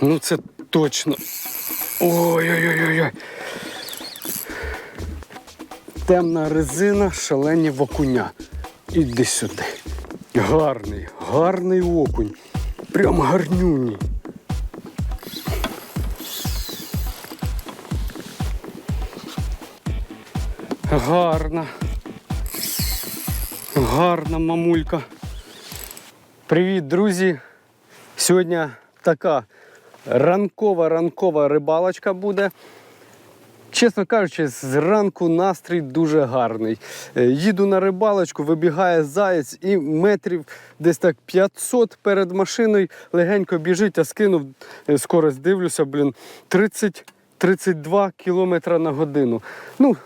Ну це точно. Ой-ой-ой-ой. Темна резина, шалені окуня. Іди сюди. Гарний, гарний окунь. Прям гарнюній. Гарна. Гарна мамулька. Привіт, друзі! Сьогодні така ранкова ранкова рибалочка буде. Чесно кажучи, зранку настрій дуже гарний. Е, Їду на рибалочку, вибігає заєць і метрів десь так 500 перед машиною легенько біжить, а скинув е, скорость, дивлюся, блін, 30-32 км на годину. Ну,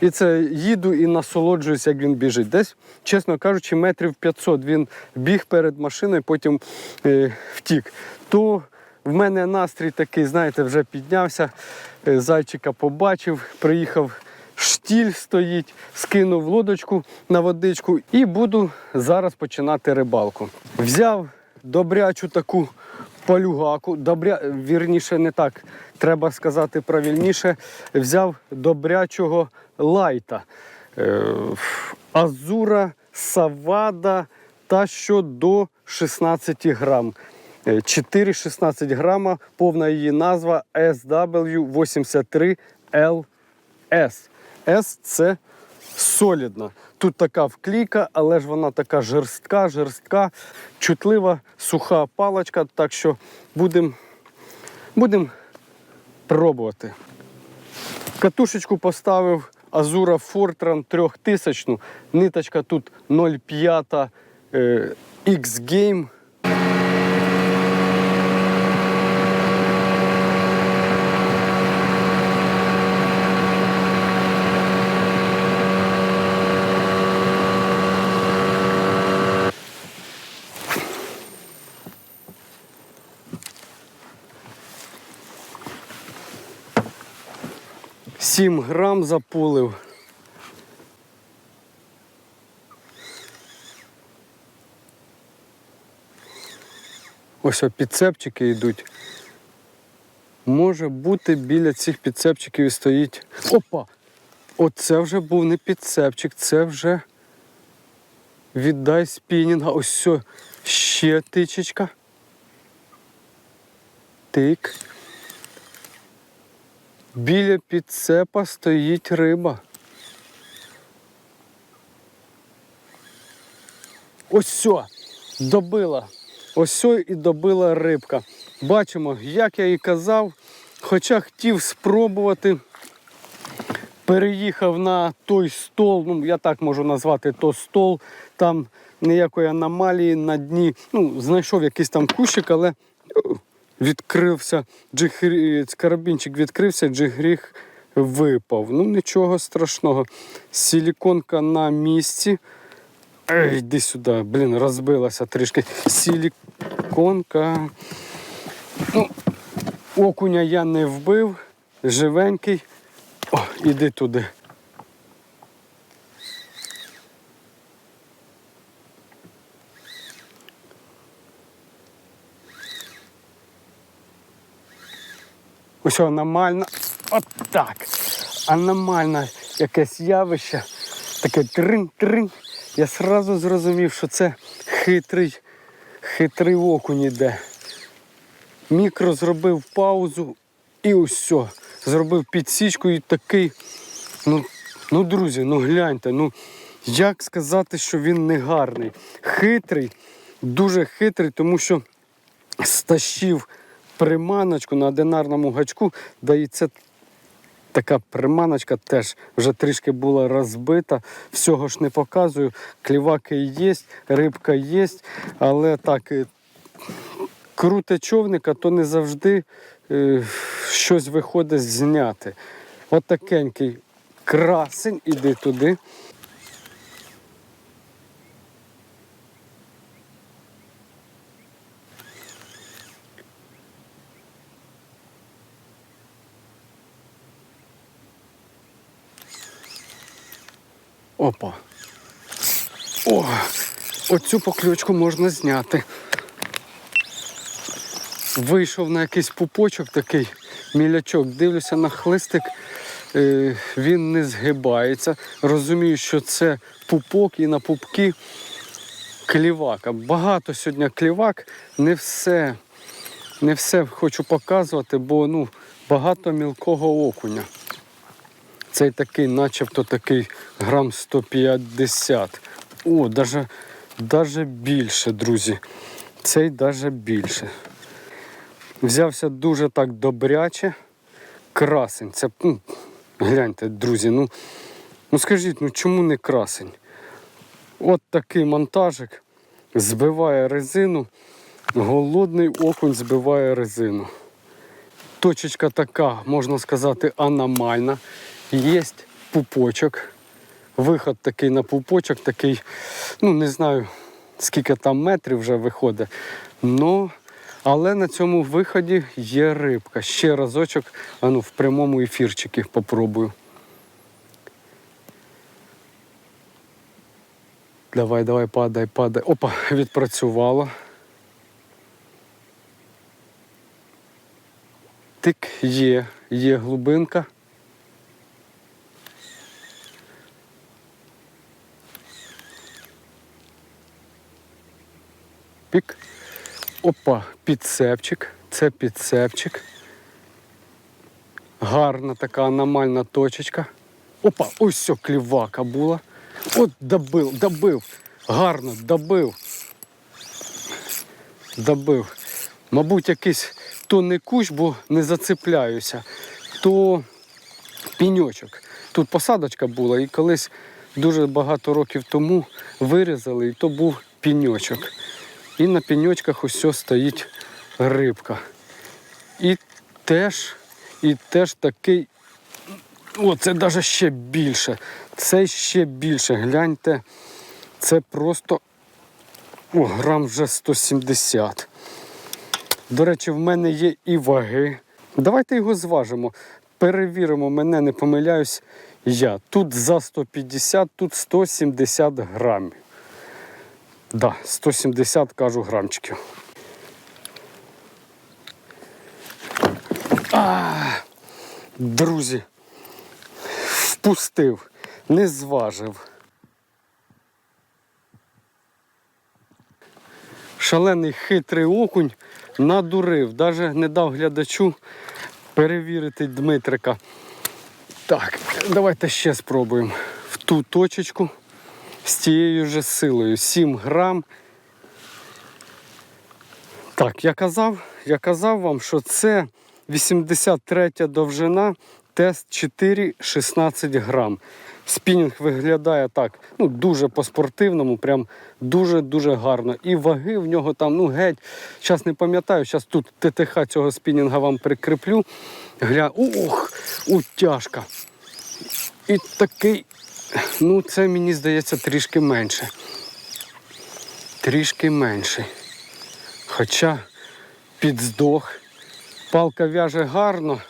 і це їду і насолоджуюсь, як він біжить. Десь, чесно кажучи, метрів 500 він біг перед машиною, потім е, втік. То в мене настрій такий, знаєте, вже піднявся, е, зайчика побачив, приїхав. Штіль стоїть, скинув лодочку на водичку і буду зараз починати рибалку. Взяв добрячу таку полюгаку, добря... вірніше не так, треба сказати правильніше. Взяв добрячого лайта. Е, Азура, Савада та що до 16 грам. Е, 4,16 грама, повна її назва SW83LS. S це солідна. Тут така вклійка, але ж вона така жорстка, жорстка, чутлива, суха паличка. Так що будемо будем пробувати. Катушечку поставив Азура Fortran 3000. Ниточка тут 0,5 е, X-Game. Сім грам запулив. Ось підцепчики йдуть. Може бути, біля цих підцепчиків і стоїть. Опа! Оце вже був не підцепчик, це вже віддай спінінга. Ось сьо. ще тичечка. Тик. Біля підцепа стоїть риба. Ось добила. Ось і добила рибка. Бачимо, як я і казав, хоча хотів спробувати. Переїхав на той стол, ну я так можу назвати то стол, там ніякої аномалії на дні. Ну, знайшов якийсь там кущик, але відкрився, джигрі... карабінчик відкрився, джигріх випав. Ну нічого страшного. Силіконка на місці. Ей, йди сюди, блін, розбилася трішки. Силіконка. Ну, окуня я не вбив, живенький. О, іди туди. Ось аномальна. От так. Аномальне якесь явище. Таке трин-трин. Я сразу зрозумів, що це хитрий, хитрий окунь іде. Мікро зробив паузу і ось. Зробив підсічку і такий. Ну, ну, друзі, ну гляньте, ну як сказати, що він не гарний. Хитрий, дуже хитрий, тому що стащив приманочку на одинарному гачку, да і це така приманочка теж вже трішки була розбита. Всього ж не показую. Кліваки є, рибка є, але так. е, Круте човника, то не завжди е, щось виходить зняти. Отакенький красень, іди туди. Опа. О, оцю покльочку можна зняти. вийшов на якийсь пупочок такий мілячок. Дивлюся на хлистик, е, він не згибається. Розумію, що це пупок і на пупки клівака. Багато сьогодні клівак, не все, не все хочу показувати, бо ну, багато мілкого окуня. Цей такий, начебто такий грам 150. О, даже, даже більше, друзі. Цей даже більше. Взявся дуже так добряче. Красень. Це, ну, гляньте, друзі, ну, ну скажіть, ну чому не красень? От такий монтажик збиває резину. Голодний окунь збиває резину. Точечка така, можна сказати, аномальна. Є пупочок. Виход такий на пупочок, такий, ну не знаю, скільки там метрів вже виходить. Но, але на цьому виході є рибка. Ще разочок, а ну, в прямому ефірчикі попробую. Давай, давай, падай, падай. Опа, відпрацювало. Тик є, є глибинка. Пік. Опа, підцепчик. Це підцепчик. Гарна така аномальна точечка. Опа, ось все, клівака була. От добив, добив. Гарно, добив. Добив. Мабуть, якийсь то не кущ, бо не зацепляюся, то піньочок. Тут посадочка була, і колись дуже багато років тому вирізали, і то був піньочок. І на піньочках ось стоїть рибка. І теж, і теж такий. О, це навіть ще більше. Це ще більше. Гляньте, це просто о, грам вже 170. До речі, в мене є і ваги. Давайте його зважимо. Перевіримо, мене не помиляюсь я. Тут за 150, тут 170 грамів. Да, 170 кажу грамчиків. А, друзі, впустив, не зважив. Шалений хитрий окунь надурив, навіть не дав глядачу перевірити Дмитрика. Так, давайте ще спробуємо. В ту точечку з тією же силою. 7 грам. Так, я казав, я казав вам, що це 83 довжина, тест 4,16 грам. Спінінг виглядає так, ну дуже по-спортивному, прям дуже-дуже гарно. І ваги в нього там, ну геть, зараз не пам'ятаю, зараз тут ТТХ цього спінінга вам прикріплю. Гля... Ух, утяжка. І такий, ну це мені здається трішки менше. Трішки менший. Хоча підздох. Палка в'яже гарно.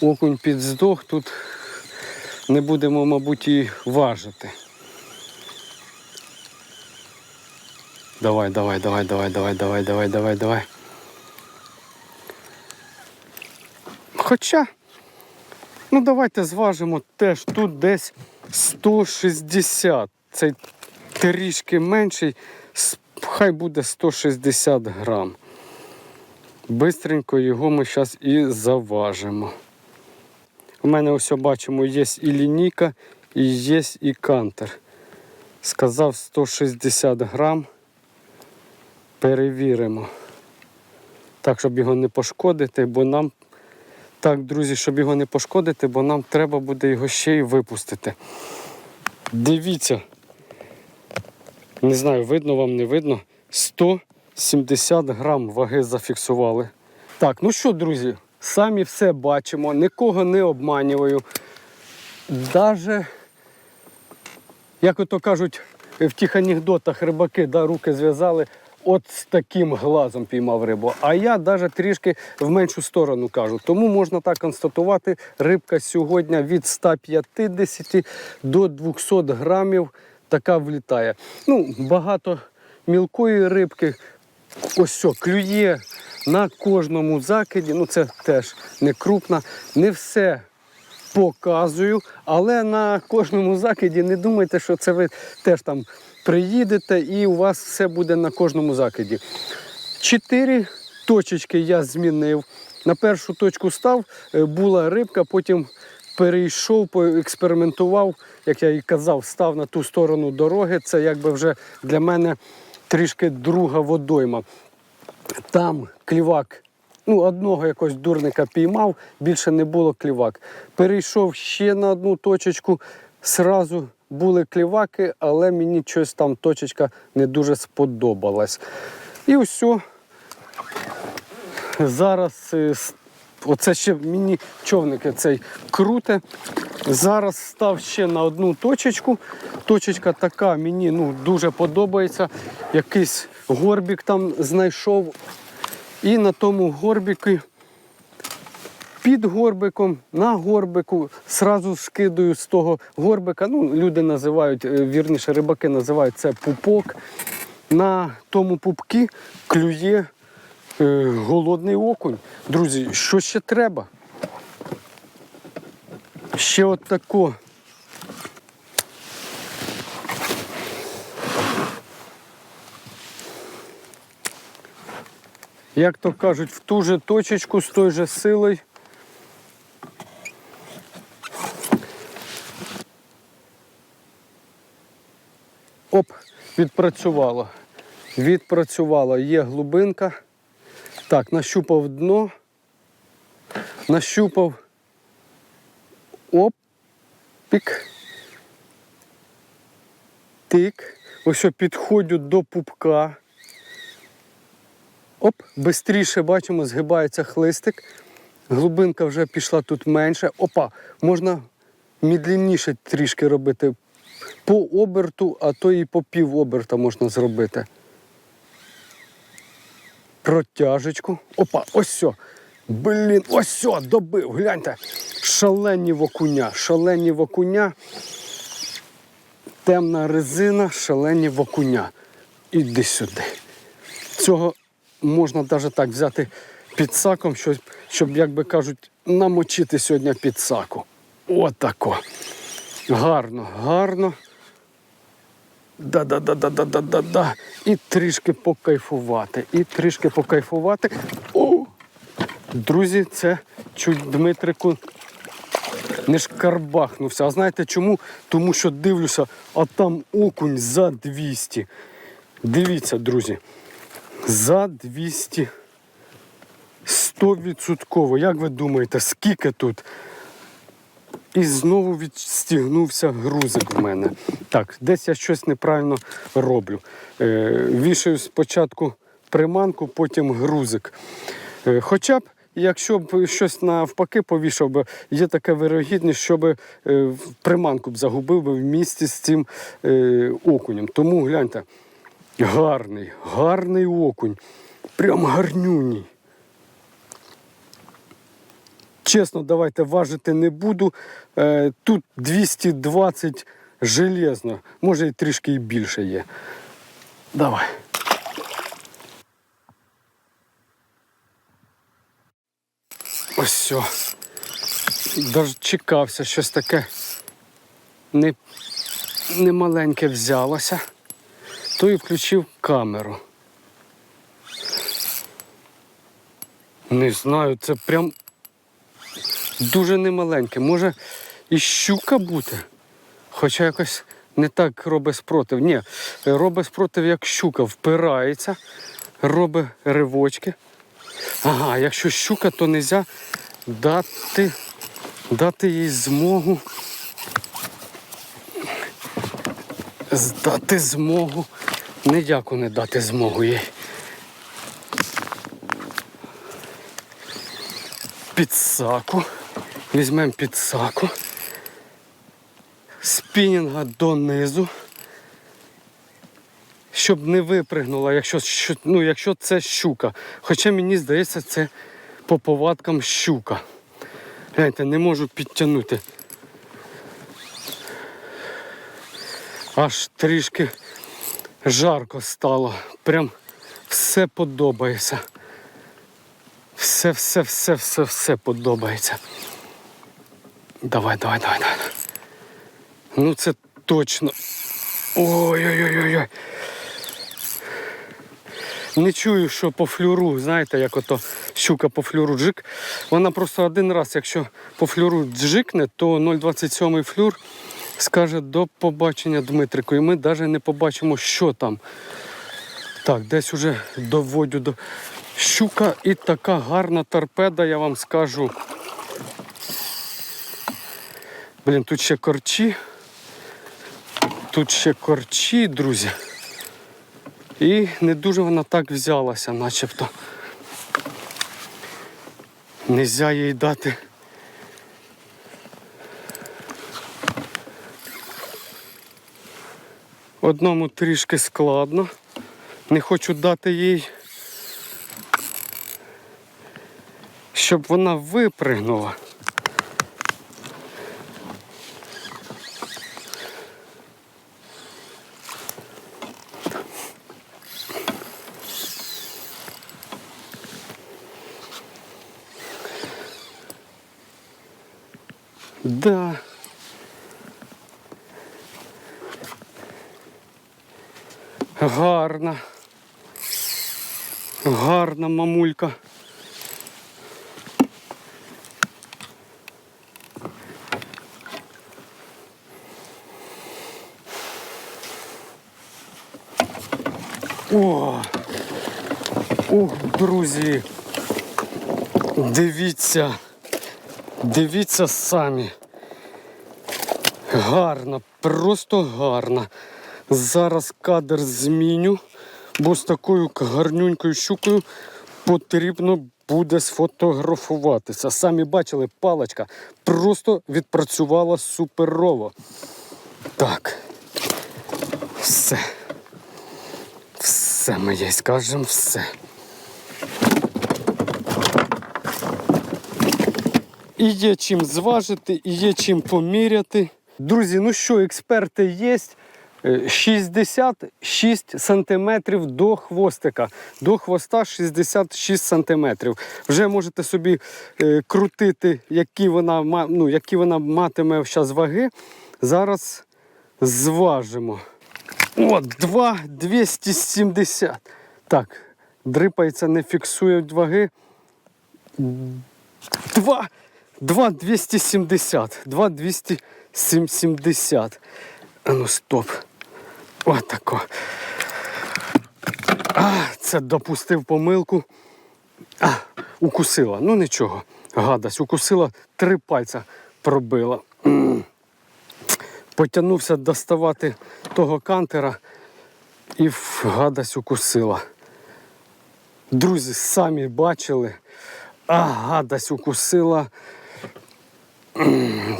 Окунь підздох, тут не будемо, мабуть, і важити. Давай, давай, давай, давай, давай, давай, давай, давай, давай. Хоча, ну давайте зважимо теж тут десь 160. Цей трішки менший, хай буде 160 грам. Бистренько його ми зараз і заважимо. У мене ось бачимо, є і лінійка, і є і кантер. Сказав 160 грам. Перевіримо. Так, щоб його не пошкодити, бо нам. Так, друзі, щоб його не пошкодити, бо нам треба буде його ще й випустити. Дивіться. Не знаю, видно вам, не видно. 170 грам ваги зафіксували. Так, ну що, друзі, самі все бачимо, нікого не обманюю. Даже, як ото кажуть в тих анекдотах, рибаки да, руки зв'язали, от з таким глазом піймав рибу. А я навіть трішки в меншу сторону кажу. Тому можна так констатувати, рибка сьогодні від 150 до 200 грамів така влітає. Ну, багато мілкої рибки. ось що, клює на кожному закиді. Ну це теж не крупна, не все показую, але на кожному закиді не думайте, що це ви теж там приїдете і у вас все буде на кожному закиді. Чотири точечки я змінив. На першу точку став, е, була рибка, потім перейшов, поекспериментував, як я і казав, став на ту сторону дороги. Це якби вже для мене трішки друга водойма. Там клівак, ну, одного якогось дурника піймав, більше не було клівак. Перейшов ще на одну точечку, сразу були кліваки, але мені щось там точечка не дуже сподобалась. І все. Зараз е, оце ще мені човники цей круте. Зараз став ще на одну точечку. Точечка така мені ну, дуже подобається. Якийсь горбік там знайшов. І на тому горбіку, під горбиком, на горбику, сразу скидаю з того горбика. Ну, люди називають, е, вірніше, рибаки називають це пупок. На тому пупкі клює е, голодний окунь. Друзі, що ще треба? Ще от тако. Як то кажуть, в ту же точечку з той же силою. Оп, відпрацювало. Відпрацювало. Є глибинка. Так, нащупав дно. Нащупав. Оп. Пік. Тик. Ось підходжу до пупка. Оп, бистріше бачимо, згибається хлистик. Глибинка вже пішла тут менше. Опа, можна мідлінніше трішки робити. По оберту, а то і по пів оберта можна зробити. Протяжечку. Опа, ось все. Блін, ось все, добив. Гляньте. Шалені вокуня, шалені вокуня. Темна резина, шалені вокуня. Іди сюди. Цього можна навіть так взяти під саком, щоб, щоб, як би кажуть, намочити сьогодні під саку. Отако. Гарно, гарно. Да-да-да-да-да-да-да. І трішки покайфувати. І трішки покайфувати. О! Друзі, це чуть Дмитрику не шкарбахнувся. А знаєте чому? Тому що дивлюся, а там окунь за 200. Дивіться, друзі. За 200. 100%. Як ви думаєте, скільки тут? І знову відстігнувся грузик в мене. Так, десь я щось неправильно роблю. Е, вішаю спочатку приманку, потім грузик. Е, хоча б, якщо б щось навпаки повішав би, є така вирогідність, щоб е, приманку б загубив би в місті з цим е, окунем. Тому гляньте, гарний, гарний окунь. Прям гарнюній. Чесно, давайте важити не буду. Е, Тут 220 железно, може і трішки і більше є. Давай. Ось все. Дочекався, щось таке не, не маленьке взялося, то і включив камеру. Не знаю, це прям дуже немаленьке. Може і щука бути. Хоча якось не так робить спротив. Ні, робить спротив, як щука, впирається, робить ривочки. Ага, якщо щука, то не можна дати, дати їй змогу. з- Дати змогу. Ніяку не дати змогу їй. Підсаку. Візьмемо підсаку. Спінінга донизу. Щоб не випригнула, якщо, ну, якщо це щука. Хоча мені здається, це по повадкам щука. Гляньте, не можу підтягнути. Аж трішки жарко стало. Прям все подобається. Все, все, все, все, все подобається. Давай, давай, давай, давай. Ну це точно. Ой-ой-ой-ой. Не чую, що по флюру, знаєте, як ото щука по флюру джик. Вона просто один раз, якщо по флюру джикне, то 0,27 флюр скаже до побачення Дмитрику. І ми навіть не побачимо, що там. Так, десь уже доводю до щука і така гарна торпеда, я вам скажу. Блін, тут ще корчі. Тут ще корчі, друзі. І не дуже вона так взялася, начебто. Нельзя їй дати. Одному трішки складно. Не хочу дати їй, щоб вона випригнула. Да. Гарна. Гарна мамулька. О! Ух, друзі! Дивіться! Дивіться самі. Гарно, просто гарно. Зараз кадр зміню, бо з такою гарнюнькою щукою потрібно буде сфотографуватися. Самі бачили, паличка просто відпрацювала суперово. Так. Все. Все ми їй скажемо все. І є чим зважити, і є чим поміряти. Друзі, ну що, експерти є. Е, 66 сантиметрів до хвостика. До хвоста 66 сантиметрів. Вже можете собі е, крутити, які вона, ну, які вона матиме зараз ваги. Зараз зважимо. О, 2 270. Так, дрипається, не фіксує ваги. 2, 2 270. 2 270. А ну стоп. Отако. А, це допустив помилку. А, укусила. Ну нічого. Гадость. Укусила, три пальця пробила. Потягнувся доставати того кантера і в гадость укусила. Друзі, самі бачили. А, гадость укусила.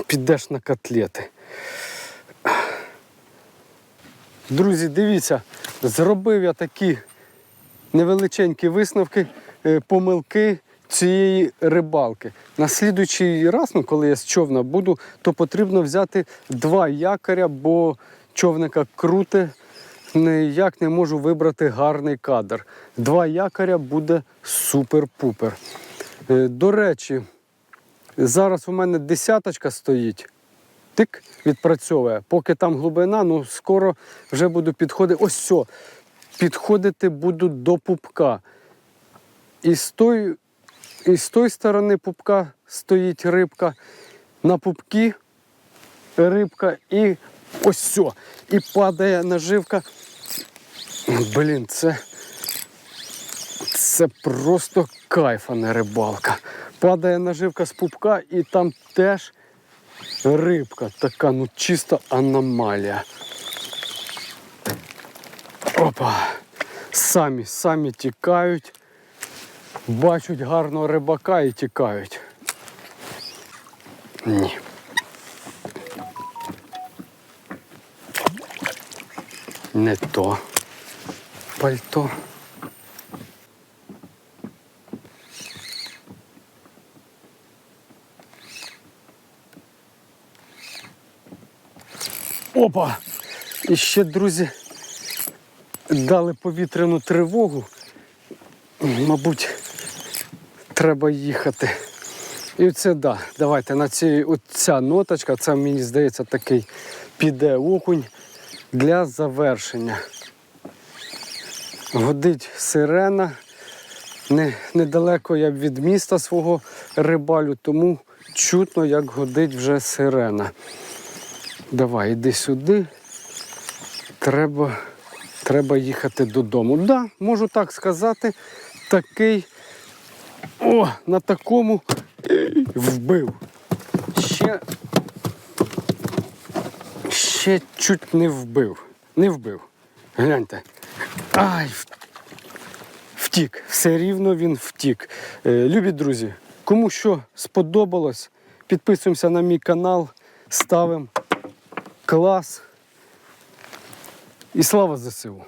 Підеш на котлети. Друзі, дивіться, зробив я такі невеличенькі висновки, е, помилки цієї рибалки. На слідуючий раз, ну, коли я з човна буду, то потрібно взяти два якоря, бо човника круте, ніяк не можу вибрати гарний кадр. Два якоря буде супер-пупер. Е, До речі, зараз у мене десяточка стоїть. Тик відпрацьовує. Поки там глибина, ну скоро вже буду підходити. Ось все. Підходити буду до пупка. І з тої, і з тої сторони пупка стоїть рибка. На пупкі рибка і ось все. І падає наживка. Блін, це, це просто кайф, а не рибалка. Падає наживка з пупка і там теж рибка така, ну чисто аномалія. Опа. Самі, самі тікають, бачать гарного рибака і тікають. Ні. Не то пальто. Опа! І ще, друзі, дали повітряну тривогу. Мабуть, треба їхати. І це да, давайте на цій оця ноточка, це мені здається такий піде окунь для завершення. Годить сирена. Не, недалеко я від міста свого рибалю, тому чутно, як годить вже сирена. Давай, іди сюди. Треба, треба їхати додому. Да, можу так сказати, такий. О, на такому вбив. Ще. Ще чуть не вбив. Не вбив. Гляньте. Ай, втік. Все рівно він втік. Е, любі друзі, кому що сподобалось, підписуємося на мій канал, ставимо клас. І слава ЗСУ!